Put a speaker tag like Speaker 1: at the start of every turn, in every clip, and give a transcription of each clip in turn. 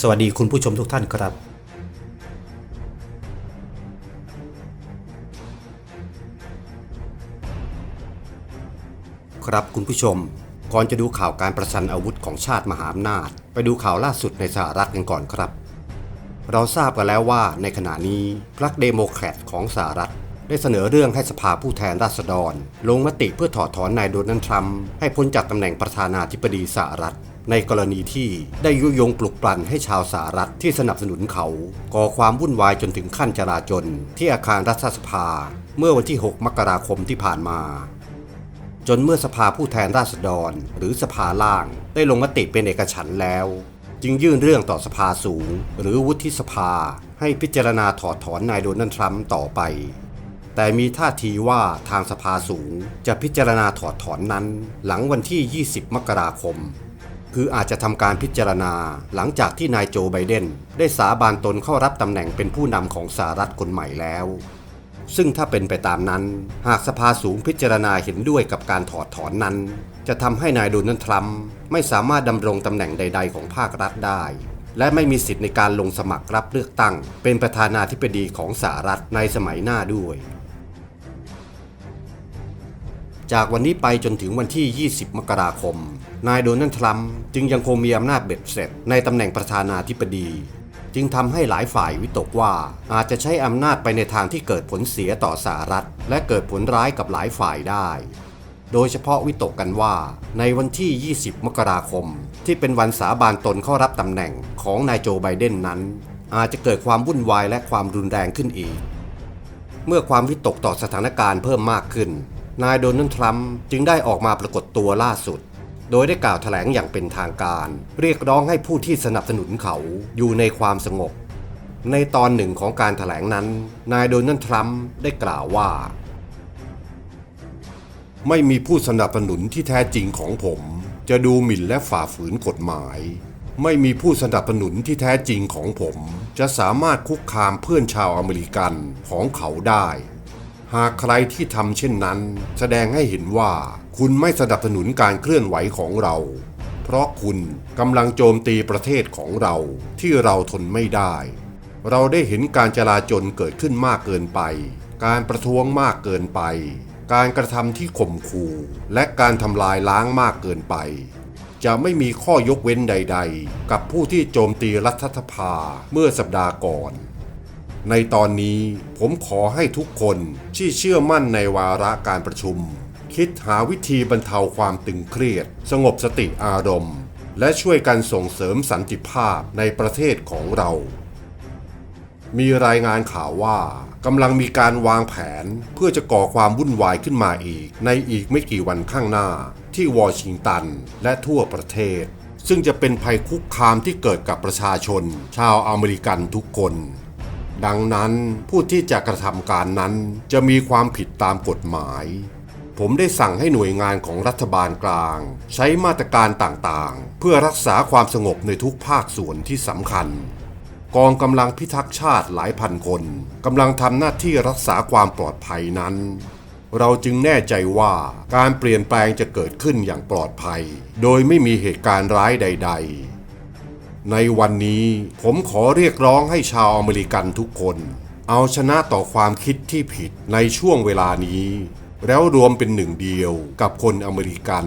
Speaker 1: สวัสดีคุณผู้ชมทุกท่านครับครับคุณผู้ชม ก่อนจะดูข่าวการประชันอาวุธของชาติมหาอำนาจ ไปดูข่าวล่าสุดในสหรัฐกันก่อนครับ เราทราบกันแล้วว่าในขณะนี้พรรคเดโมแครตของสหรัฐ ได้เสนอเรื่องให้สภาผู้แทนราษฎร ลงมติเพื่อถอดถอนนายโดนัลด์ทรัมป์ให้พ้นจากตำแหน่งประธานาธิบดีสหรัฐ ในกรณีที่ได้ยุยงปลุกปลั่นให้ชาวสหรัฐที่สนับสนุนเขา ก่อความวุ่นวายจนถึงขั้นจลาจลที่อาคารรัฐสภา เมื่อวันที่ 6 มกราคมที่ผ่านมา จนเมื่อสภาผู้แทนราษฎร หรือสภาล่างได้ลงมติเป็นเอกฉันแล้ว จึงยื่นเรื่องต่อสภาสูง หรือวุฒิสภา ให้พิจารณาถอดถอนนายโดนัลด์ทรัมป์ต่อไปแต่มีท่าทีว่าทางสภาสูงจะพิจารณาถอดถอนนั้น หลังวันที่ 20 มกราคม คืออาจจะทำการพิจารณาหลังจากที่นายโจไบเดนได้สาบานตนเข้ารับตำแหน่งเป็นผู้นำของสหรัฐคนใหม่แล้ว ซึ่งถ้าเป็นไปตามนั้น หากสภาสูงพิจารณาเห็นด้วยกับการถอดถอนนั้น จะทำให้นายโดนัลด์ทรัมป์ไม่สามารถดำรงตำแหน่งใด ๆ ของภาครัฐได้ และไม่มีสิทธิ์ในการลงสมัครรับเลือกตั้ง เป็นประธานาธิบดีของสหรัฐในสมัยหน้าด้วย จากวันนี้ไปจนถึงวันที่ 20 มกราคม นายโดนัลด์ทรัมป์จึงยังคงมีอำนาจเบ็ดเสร็จในตำแหน่งประธานาธิบดี จึงทำให้หลายฝ่ายวิตกว่าอาจจะใช้อำนาจไปในทางที่เกิดผลเสียต่อสหรัฐ และเกิดผลร้ายกับหลายฝ่ายได้ โดยเฉพาะวิตกกันว่า ในวันที่ 20 มกราคม ที่เป็นวันสาบานตนเข้ารับตำแหน่งของนายโจไบเดนนั้น อาจจะเกิดความวุ่นวายและความรุนแรงขึ้นอีก เมื่อความวิตกต่อสถานการณ์เพิ่มมากขึ้น นายโดนัลด์ทรัมป์จึงได้ออกมาปรากฏตัวล่าสุด โดยได้กล่าวแถลงอย่างเป็นทางการ เรียกร้องให้ผู้ที่สนับสนุนเขาอยู่ในความสงบ ในตอนหนึ่งของการแถลงนั้น นายโดนัลด์ทรัมป์ได้กล่าวว่า
Speaker 2: ไม่มีผู้สนับสนุนที่แท้จริงของผม จะดูหมิ่นและฝ่าฝืนกฎหมาย ไม่มีผู้สนับสนุนที่แท้จริงของผม จะสามารถคุกคามเพื่อนชาวอเมริกันของเขาได้ หากใครที่ทำเช่นนั้น แสดงให้เห็นว่าคุณไม่สนับสนุนการเคลื่อนไหวของเรา เพราะคุณกำลังโจมตีประเทศของเราที่เราทนไม่ได้ เราได้เห็นการจลาจลเกิดขึ้นมากเกินไป การประท้วงมากเกินไป การกระทำที่ข่มขู่และการทำลายล้างมากเกินไป จะไม่มีข้อยกเว้นใด ๆ กับผู้ที่โจมตีรัฐสภาเมื่อสัปดาห์ก่อน ในตอนนี้ผมขอให้ทุกคนที่เชื่อมั่นในวาระการประชุม คิดหาวิธีบรรเทาความตึงเครียด สงบสติอารมณ์ และช่วยกันส่งเสริมสันติภาพในประเทศของเรา มีรายงานข่าวว่ากำลังมีการวางแผนเพื่อจะก่อความวุ่นวายขึ้นมาอีก ในอีกไม่กี่วันข้างหน้า ที่วอชิงตันและทั่วประเทศ ซึ่งจะเป็นภัยคุกคามที่เกิดกับประชาชน ชาวอเมริกันทุกคน ดังนั้นผู้ที่จะกระทำการนั้นจะมีความผิดตามกฎหมาย ผมได้สั่งให้หน่วยงานของรัฐบาลกลาง ใช้มาตรการต่างๆ เพื่อรักษาความสงบในทุกภาคส่วนที่สำคัญ กองกำลังพิทักษ์ชาติหลายพันคนกำลังทำหน้าที่รักษาความปลอดภัยนั้น เราจึงแน่ใจว่าการเปลี่ยนแปลงจะเกิดขึ้นอย่างปลอดภัย โดยไม่มีเหตุการณ์ร้ายใด ๆ ในวันนี้ผมขอเรียกร้องให้ชาวอเมริกันทุกคน เอาชนะต่อความคิดที่ผิดในช่วงเวลานี้ แล้วรวมเป็นหนึ่งเดียวกับคนอเมริกัน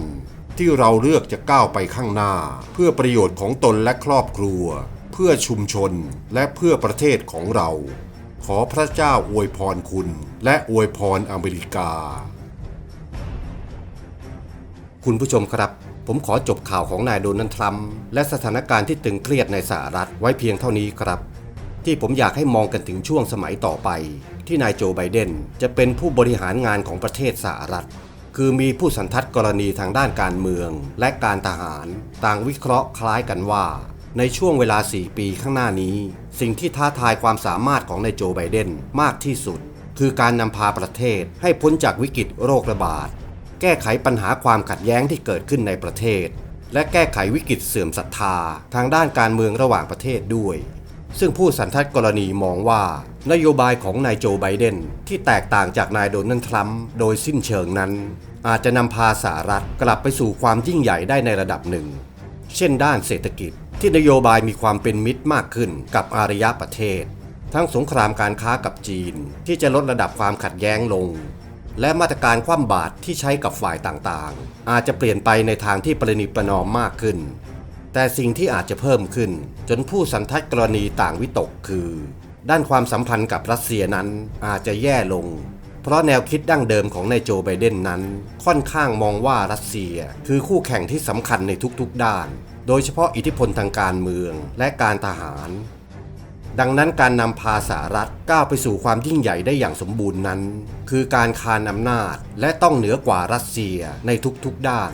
Speaker 2: ที่เราเลือกจะก้าวไปข้างหน้า เพื่อประโยชน์ของตนและครอบครัว เพื่อชุมชนและเพื่อประเทศของเรา ขอพระเจ้าอวยพรคุณ และอวยพรอเมริกา
Speaker 1: คุณผู้ชมครับ ผมขอจบข่าวของนายโดนัลด์ทรัมป์และสถานการณ์ที่ตึงเครียดในสหรัฐไว้เพียงเท่านี้ครับ ที่ผมอยากให้มองกันถึงช่วงสมัยต่อไป ที่นายโจไบเดนจะเป็นผู้บริหารงานของประเทศสหรัฐ คือมีผู้สันทัดกรณีทางด้านการเมือง และการทหารต่างวิเคราะห์คล้ายกันว่า ในช่วงเวลา 4 ปีข้างหน้านี้ สิ่งที่ท้าทายความสามารถของนายโจไบเดนมากที่สุด คือการนำพาประเทศให้พ้นจากวิกฤตโรคระบาด แก้ไขปัญหาความขัดแย้งที่เกิดขึ้นในประเทศ และแก้ไขวิกฤตเสื่อมศรัทธาทางด้านการเมืองระหว่างประเทศด้วย ซึ่งผู้สันทัดกรณีมองว่านโยบายของนายโจไบเดนที่แตกต่างจากนายโดนัลด์ทรัมป์โดยสิ้นเชิงนั้น อาจจะนำพาสหรัฐกลับไปสู่ความยิ่งใหญ่ได้ในระดับหนึ่ง เช่นด้านเศรษฐกิจที่นโยบายมีความเป็นมิตรมากขึ้นกับอารยประเทศ ทั้งสงครามการค้ากับจีนที่จะลดระดับความขัดแย้งลง และมาตรการคว่ำบาตรที่ใช้กับฝ่ายต่างๆ อาจจะเปลี่ยนไปในทางที่ประนีประนอมมากขึ้น แต่สิ่งที่อาจจะเพิ่มขึ้น จนผู้สันทัดกรณีต่างวิตกคือ ด้านความสัมพันธ์กับรัสเซียนั้นอาจจะแย่ลง เพราะแนวคิดดั้งเดิมของนายโจไบเดนนั้น ค่อนข้างมองว่ารัสเซีย คือคู่แข่งที่สำคัญในทุกๆด้าน โดยเฉพาะอิทธิพลทางการเมืองและการทหาร ดังนั้นการนำพาสหรัฐก้าวไปสู่ความยิ่งใหญ่ได้อย่างสมบูรณ์นั้น คือการคานอำนาจและต้องเหนือกว่ารัสเซียในทุกๆด้าน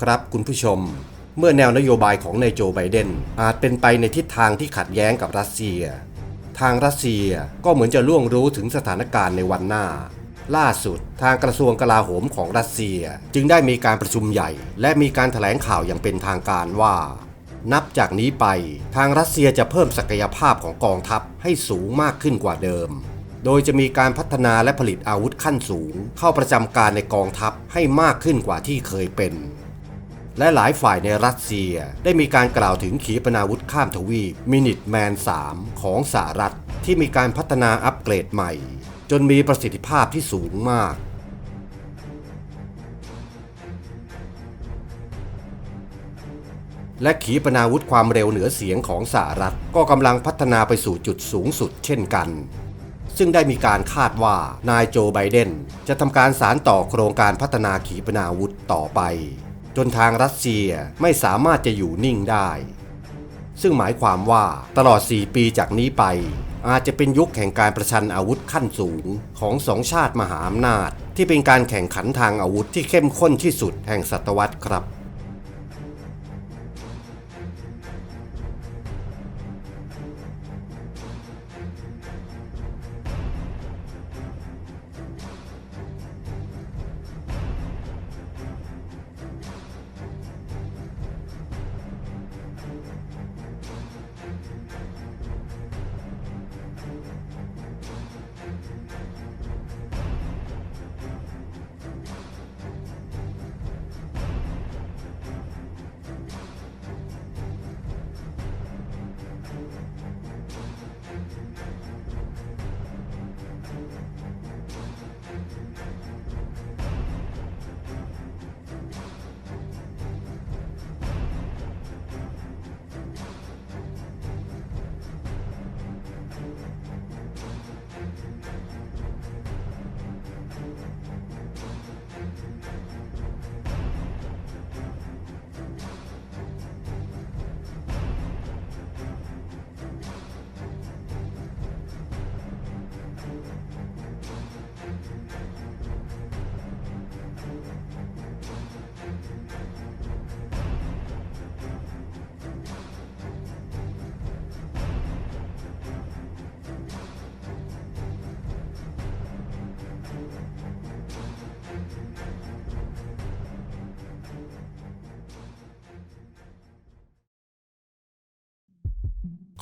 Speaker 1: ครับคุณผู้ชม เมื่อแนวนโยบายของนายโจไบเดนอาจเป็นไปในทิศทางที่ขัดแย้งกับรัสเซีย ทางรัสเซียก็เหมือนจะล่วงรู้ถึงสถานการณ์ในวันหน้า ล่าสุด ทางกระทรวงกลาโหมของรัสเซีย จึงได้มีการประชุมใหญ่ และมีการถแถลงข่าวอย่างเป็นทางการว่า นับจากนี้ไป ทางรัสเซียจะเพิ่มศักยภาพของกองทัพให้สูงมากขึ้นกว่าเดิม โดยจะมีการพัฒนาและผลิตอาวุธขั้นสูง เข้าประจำการในกองทัพให้มากขึ้นกว่าที่เคยเป็นและหลายฝ่ายในรัสเซียได้มีการกล่าวถึงขีปนาวุธข้ามทวีปมินิทแมน 3 ของสหรัฐ ที่มีการพัฒนาอัปเกรดใหม่ จนมีประสิทธิภาพที่สูงมาก และขีปนาวุธความเร็วเหนือเสียงของสหรัฐก็กำลังพัฒนาไปสู่จุดสูงสุดเช่นกัน ซึ่งได้มีการคาดว่านายโจไบเดนจะทำการสารต่อโครงการพัฒนาขีปนาวุธต่อไป จนทางรัสเซียไม่สามารถจะอยู่นิ่งได้ ซึ่งหมายความว่าตลอด 4 ปีจากนี้ไป อาจจะเป็นยุคแห่งการประชันอาวุธขั้นสูงของสองชาติมหาอำนาจ ที่เป็นการแข่งขันทางอาวุธที่เข้มข้นที่สุดแห่งศตวรรษครับ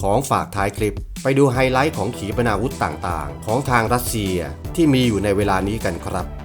Speaker 1: ของฝากท้ายคลิป ไปดูไฮไลท์ของขีปนาวุธต่างๆ ของทางรัสเซียที่มีอยู่ในเวลานี้กันครับ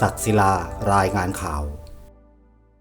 Speaker 1: ศักดิ์ศิลารายงานข่าว